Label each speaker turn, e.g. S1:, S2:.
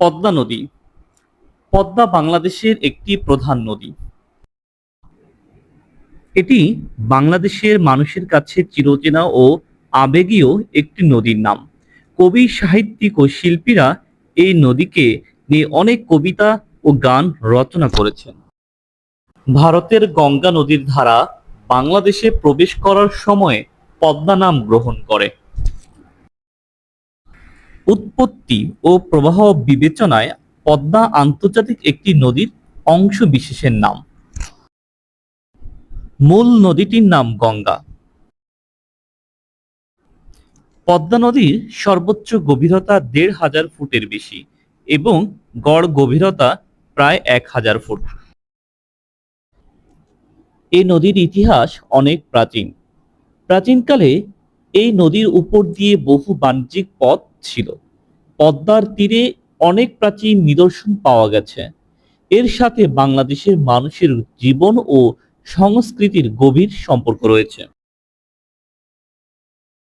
S1: পদ্মা নদী। পদ্মা বাংলাদেশের একটি প্রধান নদী। এটি বাংলাদেশের মানুষের কাছে চিরচেনা ও আবেগীয় একটি নদীর নাম। কবি, সাহিত্যিক ও শিল্পীরা এই নদীকে নিয়ে অনেক কবিতা ও গান রচনা করেছেন। ভারতের গঙ্গা নদীর ধারা বাংলাদেশে প্রবেশ করার সময় পদ্মা নাম গ্রহণ করে। উৎপত্তি ও প্রবাহ বিবেচনায় পদ্মা আন্তর্জাতিক একটি নদীর অংশ বিশেষের নাম। মূল নদীটির নাম গঙ্গা। পদ্মা নদীর সর্বোচ্চ গভীরতা দেড় হাজার ফুটের বেশি এবং গড় গভীরতা প্রায় এক হাজার ফুট। এই নদীর ইতিহাস অনেক প্রাচীন। প্রাচীনকালে এই নদীর উপর দিয়ে বহু বাণিজ্যিক পথ ছিল। পদ্মার তীরে অনেক প্রাচীন নিদর্শন পাওয়া গেছে। এর সাথে বাংলাদেশের মানুষের জীবন ও সংস্কৃতির গভীর সম্পর্ক রয়েছে।